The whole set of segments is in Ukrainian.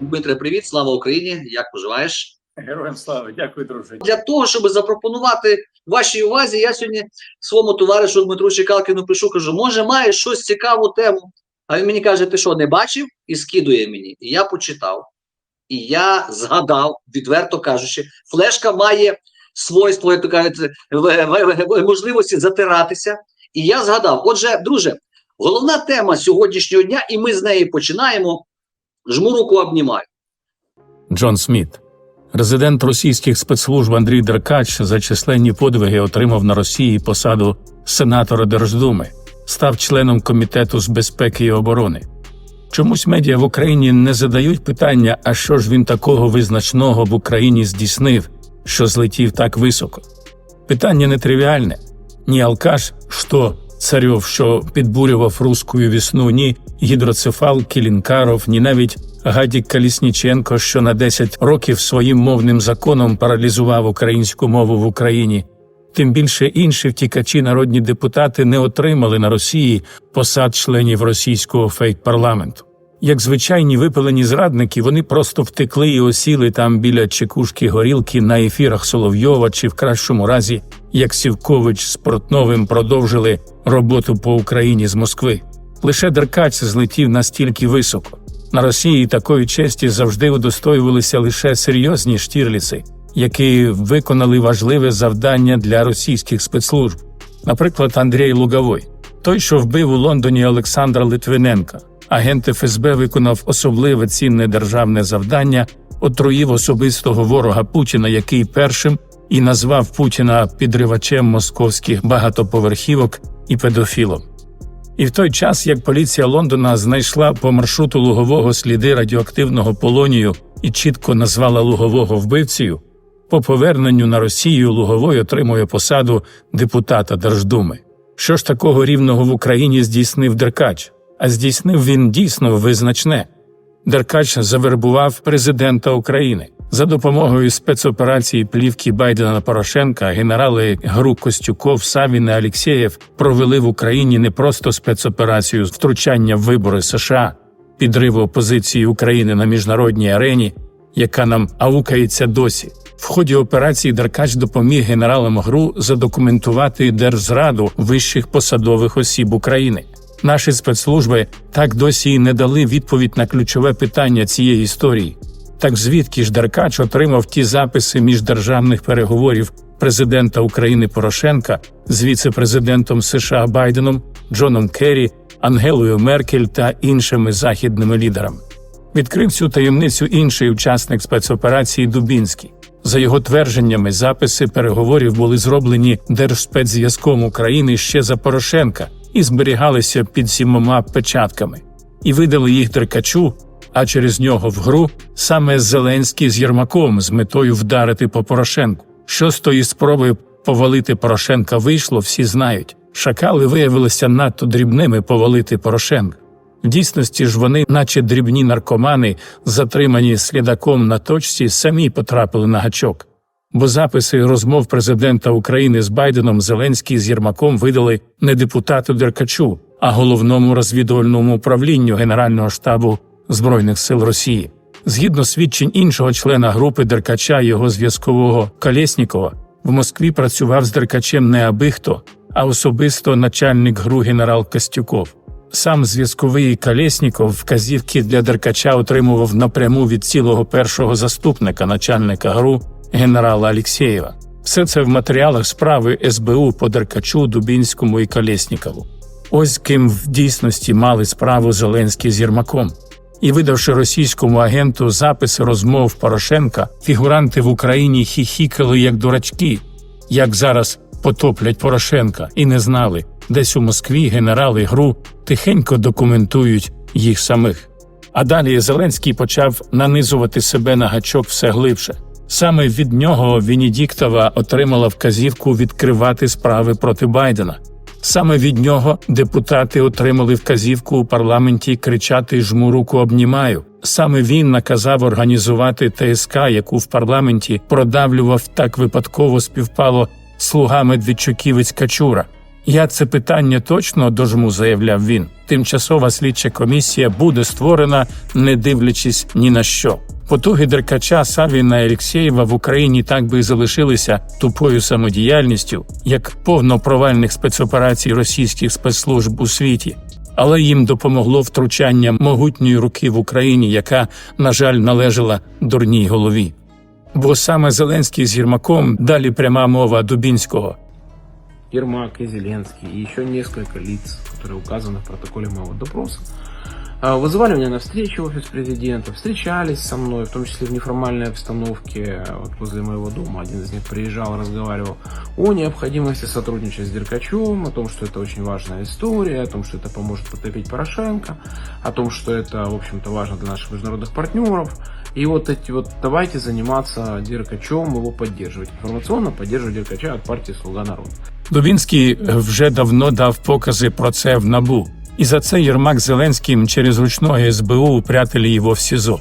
Дмитре, привіт, слава Україні! Як поживаєш? Героям слава, дякую, друже. Для того, щоб запропонувати вашій увазі, я сьогодні своєму товаришу Дмитру Чекалкіну пишу, кажу, може, маєш щось цікаву тему. А він мені каже, ти що, не бачив? І скидує мені. І я почитав. І я згадав, відверто кажучи, флешка має свойство, як то кажуть, можливості затиратися. І я згадав. Отже, друже, головна тема сьогоднішнього дня, і ми з неї починаємо. Жму руку обнімаю. Джон Сміт. Резидент російських спецслужб Андрій Деркач за численні подвиги отримав на Росії посаду сенатора Держдуми, став членом комітету з безпеки і оборони. Чомусь медіа в Україні не задають питання, а що ж він такого визначного в Україні здійснив, що злетів так високо. Питання нетривіальне. Ні алкаш, що царьов, що підбурював рускую вісну, ні гідроцефал Кілінкаров, ні навіть Гадік Калісніченко, що на 10 років своїм мовним законом паралізував українську мову в Україні. Тим більше інші втікачі народні депутати не отримали на Росії посад членів російського фейк-парламенту. Як звичайні випилені зрадники, вони просто втекли і осіли там біля чекушки горілки на ефірах Соловйова чи в кращому разі, як Сівкович з Портновим продовжили роботу по Україні з Москви. Лише Деркач злетів настільки високо. На Росії такої честі завжди удостоювалися лише серйозні штірліци, які виконали важливе завдання для російських спецслужб. Наприклад, Андрій Луговой, той, що вбив у Лондоні Олександра Литвиненка. Агент ФСБ виконав особливе цінне державне завдання, отруїв особистого ворога Путіна, який першим і назвав Путіна підривачем московських багатоповерхівок і педофілом. І в той час, як поліція Лондона знайшла по маршруту лугового сліди радіоактивного полонію і чітко назвала лугового вбивцею, по поверненню на Росію Луговой отримує посаду депутата Держдуми. Що ж такого рівного в Україні здійснив Деркач? А здійснив він дійсно визначне. Деркач завербував президента України за допомогою спецоперації плівки Байдена Порошенка. Генерали Гру Костюков, Савін і Алєксєєв провели в Україні не просто спецоперацію втручання в вибори США, підриву опозиції України на міжнародній арені, яка нам аукається досі. В ході операції Деркач допоміг генералам ГРУ задокументувати держзраду вищих посадових осіб України. Наші спецслужби так досі й не дали відповідь на ключове питання цієї історії. Так звідки ж Деркач отримав ті записи міждержавних переговорів президента України Порошенка з віце-президентом США Байденом, Джоном Керрі, Ангелою Меркель та іншими західними лідерами? Відкрив цю таємницю інший учасник спецоперації Дубінський. За його твердженнями, записи переговорів були зроблені Держспецзв'язком України ще за Порошенка і зберігалися під сімома печатками, і видали їх Деркачу, а через нього в гру саме Зеленський з Єрмаком з метою вдарити по Порошенку. Що з тої спроби повалити Порошенка вийшло, всі знають. Шакали виявилися надто дрібними повалити Порошенка. В дійсності ж вони, наче дрібні наркомани, затримані слідаком на точці, самі потрапили на гачок. Бо записи розмов президента України з Байденом Зеленський з Єрмаком видали не депутату Деркачу, а головному розвідувальному управлінню Генерального штабу Збройних сил Росії. Згідно свідчень іншого члена групи Деркача, його зв'язкового Колєснікова, в Москві працював з Деркачем не аби хто, а особисто начальник ГРУ генерал Костюков. Сам зв'язковий Колєсніков вказівки для Деркача отримував напряму від цілого першого заступника начальника ГРУ генерала Алєксєєва. Все це в матеріалах справи СБУ по Деркачу, Дубінському і Колєснікову. Ось ким в дійсності мали справу Зеленський з Єрмаком. І видавши російському агенту записи розмов Порошенка, фігуранти в Україні хіхікали як дурачки, як зараз потоплять Порошенка, і не знали, десь у Москві генерали ГРУ тихенько документують їх самих. А далі Зеленський почав нанизувати себе на гачок все глибше. Саме від нього Венедіктова отримала вказівку відкривати справи проти Байдена. Саме від нього депутати отримали вказівку у парламенті кричати Жму руку обнімаю. Саме він наказав організувати ТСК, яку в парламенті продавлював так випадково співпало слуга Медведчуківець Качура. Я це питання точно дожму, заявляв він. Тимчасова слідча комісія буде створена, не дивлячись ні на що. Потуги Деркача Савіна Алєксєєва в Україні так би і залишилися тупою самодіяльністю, як повно провальних спецоперацій російських спецслужб у світі. Але їм допомогло втручання могутньої руки в Україні, яка, на жаль, належала дурній голові. Бо саме Зеленський з Єрмаком далі пряма мова Дубінського. Ермак и Зеленский, и еще несколько лиц, которые указаны в протоколе моего допроса, а, вызывали меня на встречу в офис президента, встречались со мной, в том числе в неформальной обстановке вот возле моего дома. Один из них приезжал, разговаривал о необходимости сотрудничать с Деркачевым, о том, что это очень важная история, о том, что это поможет потопить Порошенко, о том, что это, в общем-то, важно для наших международных партнеров. И вот эти вот давайте заниматься Деркачевым, его поддерживать. Информационно поддерживать Деркача от партии «Слуга народа». Дубінський вже давно дав покази про це в набу, і за це Єрмак Зеленським через ручного СБУ упрятали його в СІЗО.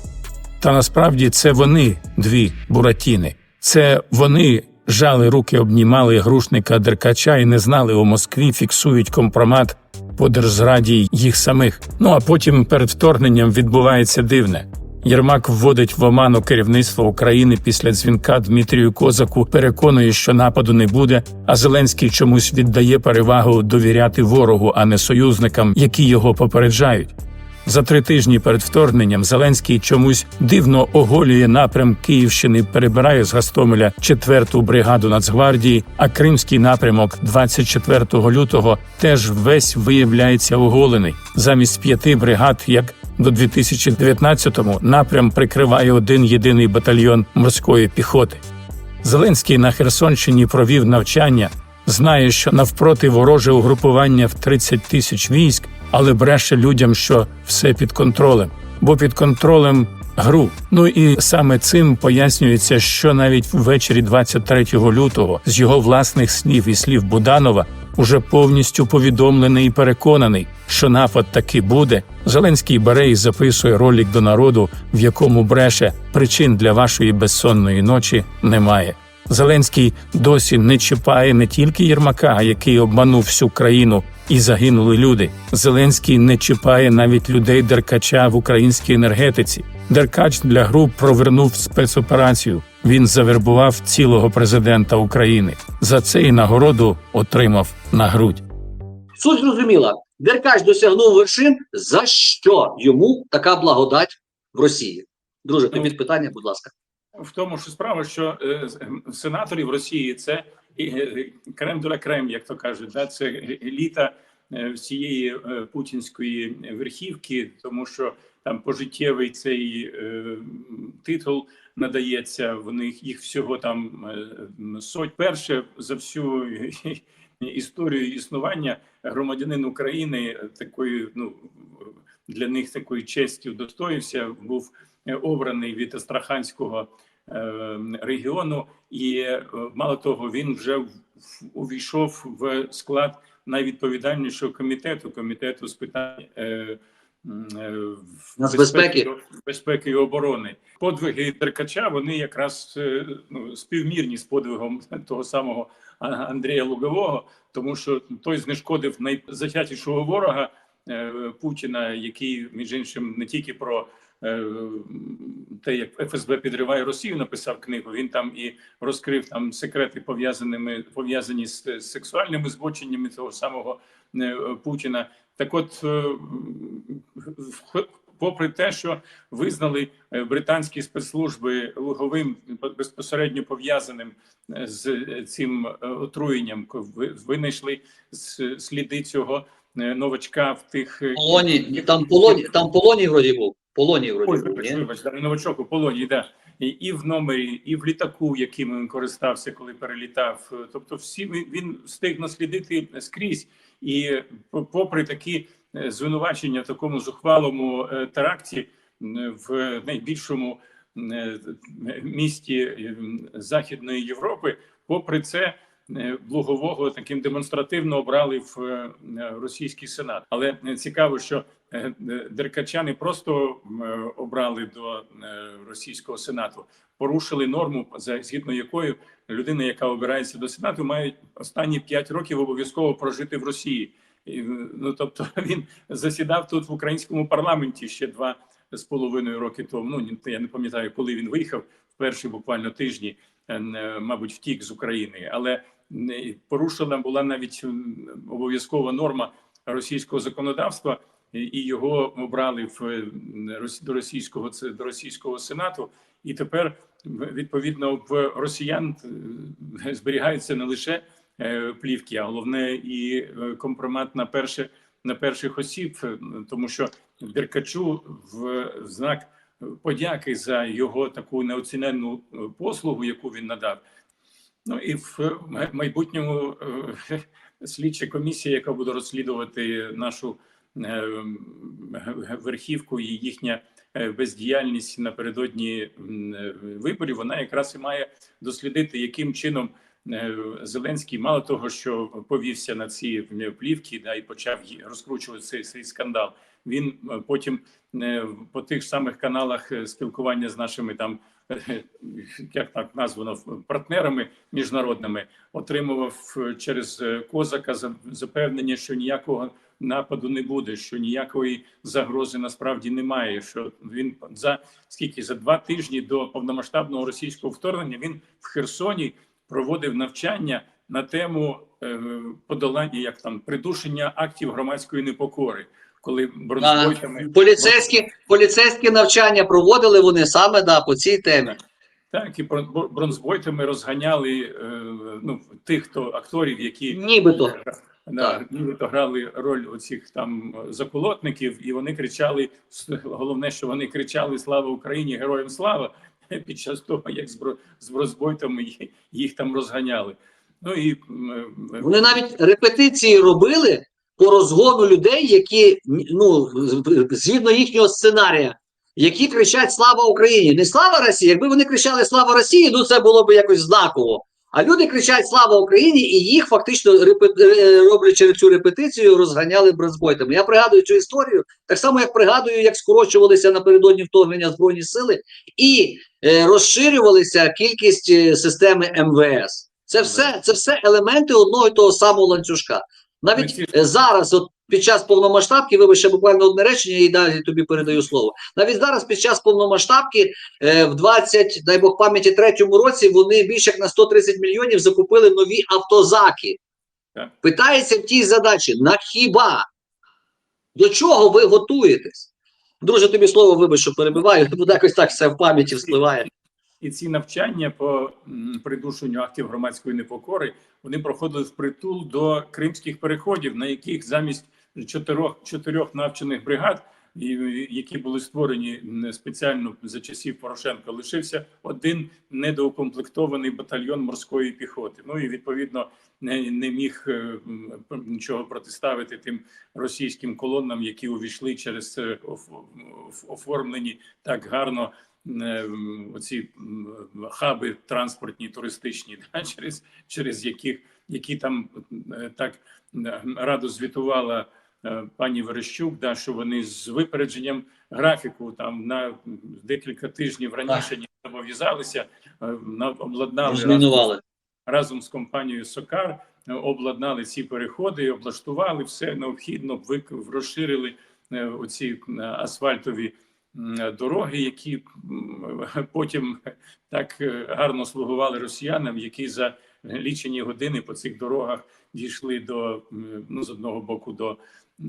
Та насправді це вони, дві буратіни. Це вони жали руки, обнімали грушника Деркача і не знали у Москві, фіксують компромат по держзраді їх самих. Ну а потім перед вторгненням відбувається дивне. Єрмак вводить в оману керівництво України після дзвінка Дмитрію Козаку, переконує, що нападу не буде. А Зеленський чомусь віддає перевагу довіряти ворогу, а не союзникам, які його попереджають. За три тижні перед вторгненням Зеленський чомусь дивно оголює напрям Київщини, перебирає з Гастомеля 4-ту бригаду Нацгвардії, а Кримський напрямок 24 лютого теж весь виявляється оголений. Замість п'яти бригад, як до 2019-му, напрям прикриває один єдиний батальйон морської піхоти. Зеленський на Херсонщині провів навчання, знає, що навпроти вороже угрупування в 30 тисяч військ, але бреше людям, що все під контролем, бо під контролем гру. Ну і саме цим пояснюється, що навіть ввечері 23 лютого з його власних слів і слів Буданова уже повністю повідомлений і переконаний, що напад таки буде. Зеленський бере і записує ролик до народу, в якому бреше причин для вашої безсонної ночі немає. Зеленський досі не чіпає не тільки Єрмака, який обманув всю країну і загинули люди. Зеленський не чіпає навіть людей Деркача в українській енергетиці. Деркач для груп провернув спецоперацію. Він завербував цілого президента України. За це і нагороду отримав на грудь. Суть зрозуміла. Деркач досягнув вершин. За що йому така благодать в Росії? Друже, прийміть питання, будь ласка. В тому, що справа, що е, ем, сенатори в Росії це і, е, крем де крем, як то кажуть, да? це еліта е, всієї е, путінської верхівки, тому що там пожиттєвий цей титул надається. В них їх всього там соть. Перше за всю історію існування громадянин України такої, ну для них такої честі удостоївся, був обраний від Астраханського регіону, і е, мало того, він вже увійшов в склад найвідповідальнішого комітету комітету з питань. е, е, Нацбезпеки. безпеки і оборони. Подвиги Деркача вони якраз е, ну, співмірні з подвигом того самого Андрія Лугового, тому що той знешкодив найзатятішого ворога е, Путіна, який між іншим не тільки про е, те, як ФСБ підриває Росію, написав книгу. Він там і розкрив там секрети, пов'язаними пов'язані з, сексуальними збоченнями того самого е, Путіна. Так, от е, попри те, що визнали е, британські спецслужби луговим безпосередньо пов'язаним е, з е, цим е, отруєнням, винайшли сліди цього е, новачка в тих е, Полоні, там полоні, там полоні вроді був. Полоні Ой, вроді був. вибач, Ні? вибач, да, новачок у полоні, да. І, і в номері, і в літаку, яким він користався, коли перелітав. Тобто, всі він, він встиг наслідити скрізь. І по- попри такі е, звинувачення в такому зухвалому е, теракті в найбільшому е, місті Західної Європи, попри це. Лугового таким демонстративно обрали в російський сенат, але цікаво, що Деркача не просто е, обрали до е, російського сенату, порушили норму, згідно якою людина, яка обирається до сенату, має останні 5 років обов'язково прожити в Росії. Ну тобто він засідав тут в українському парламенті ще два з половиною роки тому. Ну я не пам'ятаю, коли він виїхав в перші буквально тижні, е, е, мабуть, втік з України, але порушена була навіть обов'язкова норма російського законодавства, і- його обрали в е, до російського це до російського сенату. І тепер відповідно в росіян е, зберігаються не лише е, плівки, а головне і компромат на перше на перших осіб, тому що Деркачу в знак подяки за його таку неоціненну послугу, яку він надав. Ну і в майбутньому слідча комісія, яка буде розслідувати нашу верхівку і їхня е, бездіяльність напередодні е, виборів, вона якраз і має дослідити, яким чином е, Зеленський, мало того, що повівся на ці плівки, да і почав розкручувати цей, цей скандал. Він е, потім е, по тих самих каналах е, спілкування з нашими там е, як так названо партнерами міжнародними отримував е, через е, козака запевнення, що ніякого нападу не буде, що ніякої загрози насправді немає. Що він за скільки за два тижні до повномасштабного російського вторгнення він в Херсоні проводив навчання на тему е, подолання як там придушення актів громадської непокори, коли бронзбойками Поліцейські, поліцейські навчання проводили вони саме да, по цій темі. так і брон- бронзбойтами розганяли е, ну тих, хто акторів, які Нібито. Да, Так. нібито грали роль оцих там е, заколотників, і вони кричали головне, що вони кричали Слава Україні! Героям слава під час того, як з ї- їх там розганяли. Ну і е, Вони навіть репетиції робили по розгону людей, які ну згідно їхнього сценарія, які кричать Слава Україні! Не слава Росії. Якби вони кричали Слава Росії, ну це було б якось знаково. А люди кричать Слава Україні, і їх фактично е, роблячи цю репетицію, розганяли бронзбойтами. Я пригадую цю історію, так само як пригадую, як скорочувалися напередодні вторгнення збройні сили і е, розширювалася кількість е, системи МВС. Це все, це все елементи одного і того самого ланцюжка. Навіть зараз, от під час повномасштабки, вибач, ще буквально одне речення, і далі тобі передаю слово. Навіть зараз, під час повномасштабки, е, в 20, дай Бог пам'яті, третьому році вони більше як на 130 мільйонів закупили нові автозаки. Так. Питається в тій задачі: на хіба? До чого ви готуєтесь? Друже, тобі слово вибач, що перебиваю, бо якось так все в пам'яті вспливає. І ці навчання по придушенню актів громадської непокори вони проходили впритул до кримських переходів, на яких замість чотирьох чотирьох навчених бригад, які були створені спеціально за часів Порошенка, лишився один недоукомплектований батальйон морської піхоти. Ну і відповідно не, не міг е, нічого протиставити тим російським колонам, які увійшли через е, оформлені так гарно е, оці хаби транспортні, туристичні, да, через, через яких які там так радо звітувала пані Верещук, да, що вони з випередженням графіку там на декілька тижнів раніше ніж зобов'язалися, е, на- обладнали разом з компанією Сокар е, обладнали ці переходи, облаштували все необхідно, розширили е, оці е, асфальтові дороги, які потім так е, гарно слугували росіянам, які за лічені години по цих дорогах дійшли до ну з одного боку до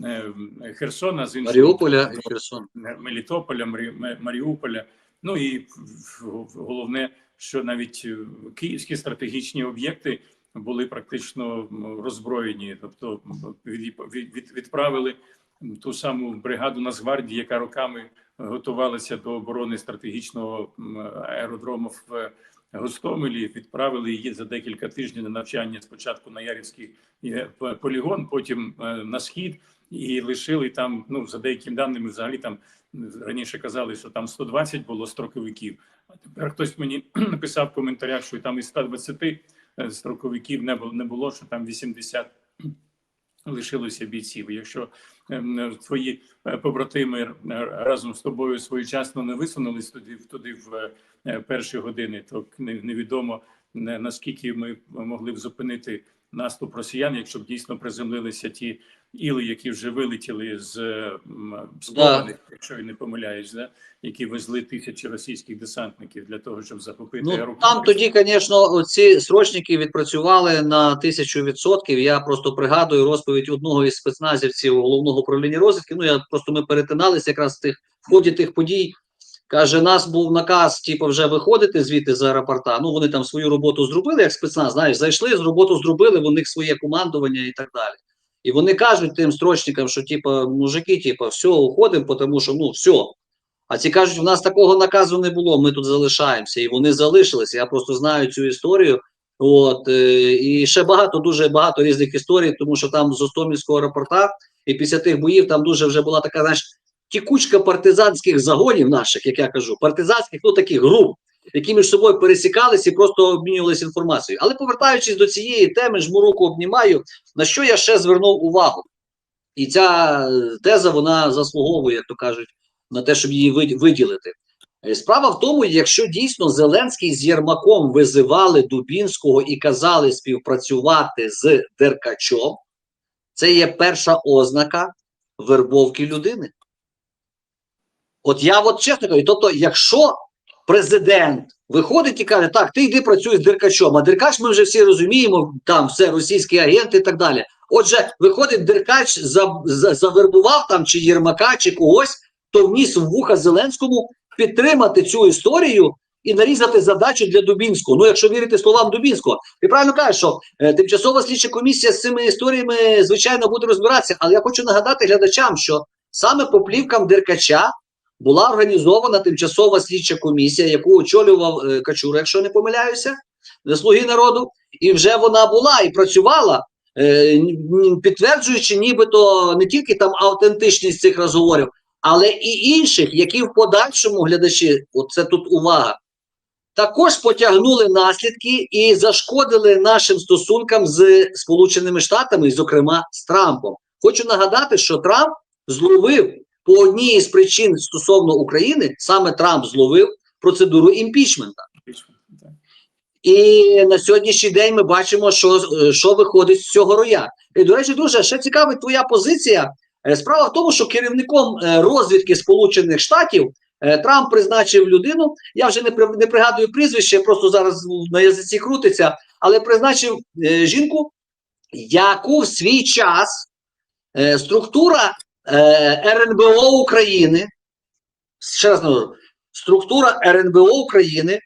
е, Херсона, з іншого Маріуполя і Херсон. Мелітополя, Маріуполя. Ну і головне, що навіть е, київські стратегічні об'єкти були практично роззброєні, тобто від- відправили ту саму бригаду Нацгвардії, яка роками готувалася до оборони стратегічного аеродрому в Гостомелі. Відправили її за декілька тижнів на навчання спочатку на Ярівський е, полігон, потім е, на схід, і лишили там. Ну за деякими даними, взагалі там раніше казали, що там 120 було строковиків. А тепер хтось мені написав в коментарях, що там із 120 е, строковиків не було, не було що там 80 лишилося бійців. Якщо ем, твої е, побратими е, разом з тобою своєчасно не висунулись туди, туди в е, перші години, то не- невідомо не- наскільки ми могли б зупинити наступ росіян, якщо б дійсно приземлилися ті іли, які вже вилетіли з м, схованих, якщо я не помиляюсь, да? які везли тисячі російських десантників для того, щоб захопити Ну, аеропорт. там тоді, звісно, ці срочники відпрацювали на тисячу відсотків. Я просто пригадую розповідь одного із спецназівців головного управління розвідки. Ну, я просто ми перетиналися якраз в тих в ході тих подій. Каже, нас був наказ, типу, вже виходити звідти з аеропорта. Ну, вони там свою роботу зробили, як спецназ, знаєш, зайшли, з роботу зробили, в них своє командування і так далі. І вони кажуть тим строчникам, що типу, мужики, типу, все, уходимо, тому що ну все. А ці кажуть, у нас такого наказу не було, ми тут залишаємося. І вони залишилися. Я просто знаю цю історію. От, е, і ще багато, дуже багато різних історій, тому що там з Остомівського аеропорта і після тих боїв там дуже вже була така, знаєш, тікучка партизанських загонів наших, як я кажу, партизанських, ну таких груп, які між собою пересікалися і просто обмінювалися інформацією. Але повертаючись до цієї теми, жму руку обнімаю, на що я ще звернув увагу? І ця е, теза вона заслуговує, як то кажуть, на те, щоб її виділити. Е, Справа в тому, якщо дійсно Зеленський з Єрмаком визивали Дубінського і казали співпрацювати з Деркачом, це є перша ознака вербовки людини. От я от чесно кажу, тобто, якщо президент виходить і каже, так, ти йди працюй з Деркачом, а Деркач ми вже всі розуміємо, там все російський агент і так далі. Отже, виходить, Деркач за, за, завербував там чи Єрмака, чи когось, то вніс в вуха Зеленському підтримати цю історію і нарізати задачу для Дубінського. Ну, якщо вірити словам Дубінського, ти правильно кажеш, що е, тимчасова слідча комісія з цими історіями, звичайно, буде розбиратися. Але я хочу нагадати глядачам, що саме по плівкам Деркача була організована тимчасова слідча комісія, яку очолював е, Качура, якщо не помиляюся, заслуги народу, і вже вона була і працювала. е, Підтверджуючи, нібито не тільки там автентичність цих розговорів, але і інших, які в подальшому глядачі, оце тут увага, також потягнули наслідки і зашкодили нашим стосункам з Сполученими Штатами, зокрема з Трампом. Хочу нагадати, що Трамп зловив по одній із причин стосовно України, саме Трамп зловив процедуру імпічмента. І на сьогоднішній день ми бачимо, що, е, що виходить з цього роя. І, до речі, дуже ще цікавить твоя позиція. Е, Справа в тому, що керівником е, розвідки Сполучених Штатів Трамп призначив людину. Я вже не, не пригадую прізвище, просто зараз на язиці крутиться, але призначив жінку, яку в свій час структура РНБО України, ще раз нагадую, структура РНБО України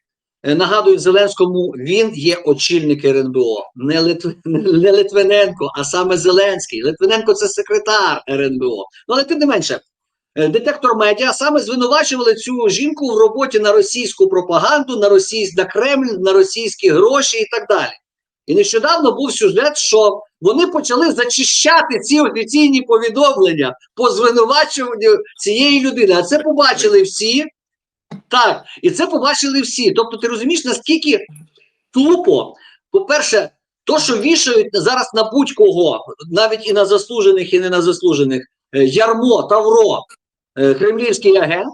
Е, Нагадую Зеленському, він є очільник РНБО, не, Литв... не Литвиненко, а саме Зеленський. Литвиненко це секретар РНБО. Ну, але тим не менше, е, детектор медіа саме звинувачували цю жінку в роботі на російську пропаганду, на російсь... на Кремль, на російські гроші і так далі. І нещодавно був сюжет, що вони почали зачищати ці офіційні повідомлення по звинувачуванню цієї людини. А це побачили всі. Так, і це побачили всі. Тобто, ти розумієш, наскільки тупо, по-перше, то, що вішають зараз на будь-кого, навіть і на заслужених, і не на заслужених, е, ярмо, тавро, е, кремлівський агент,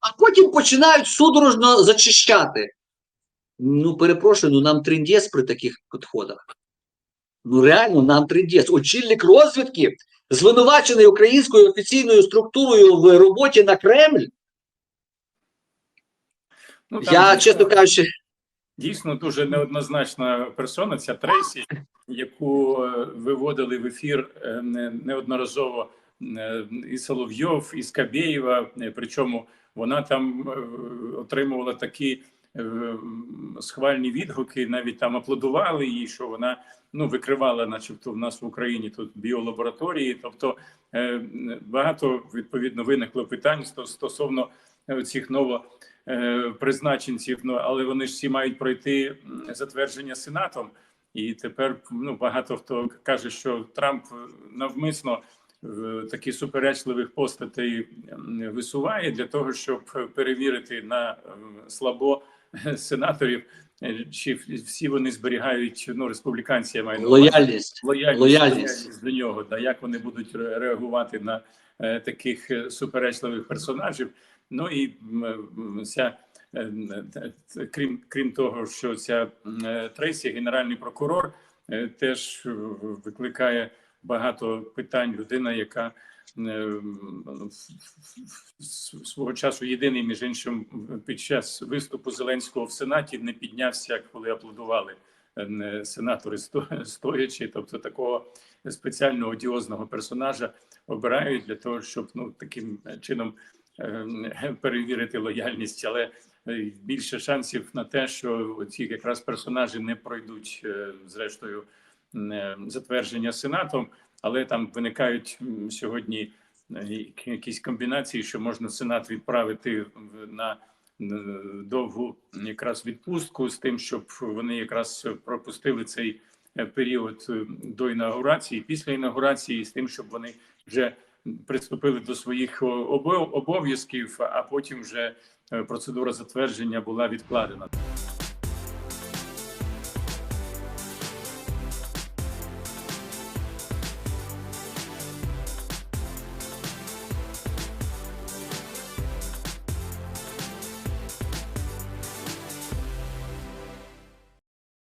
а потім починають судорожно зачищати. Ну, перепрошую, ну нам трендєс при таких підходах. Ну, реально, нам трендєс. Очільник розвідки, звинувачений українською офіційною структурою в роботі на Кремль. Ну, там Я, дійсно- чесно кажучи, Дійсно дуже неоднозначна персона, ця Трейсі, яку е, виводили в ефір е, не- неодноразово е, і Соловйов, і Скабєєва. Причому вона там отримувала такі схвальні відгуки, навіть там аплодували їй, що вона ну викривала, начебто, в нас в Україні тут біолабораторії. Тобто е, багато відповідно виникло питань сто- стосовно е, цих ново е, призначенців, ну але вони ж всі мають пройти затвердження сенатом. І тепер ну багато хто каже, що Трамп навмисно е, такі суперечливих постатей висуває для того, щоб перевірити на е, слабо е, сенаторів, е, чи всі вони зберігають ну республіканці, я маю Лояльність. лояльність, Лояльність. лояльність до нього, да, як вони будуть реагувати на е, таких е, суперечливих персонажів. Ну і ця, крім, крім того, що ця Трейсі, генеральний прокурор, теж викликає багато питань. Людина, яка свого часу єдиний, між іншим, під час виступу Зеленського в Сенаті не піднявся, коли аплодували е, сенатори стоячи, тобто такого спеціально одіозного персонажа обирають для того, щоб ну таким чином е, перевірити лояльність, але е, більше шансів на те, що ці якраз персонажі не пройдуть е, зрештою е, затвердження сенатом, але там виникають сьогодні е, якісь комбінації, що можна сенат відправити на е, довгу якраз відпустку з тим, щоб вони якраз пропустили цей е, період до інаугурації, після інаугурації, з тим, щоб вони вже приступили до своїх обов'язків, а потім вже процедура затвердження була відкладена.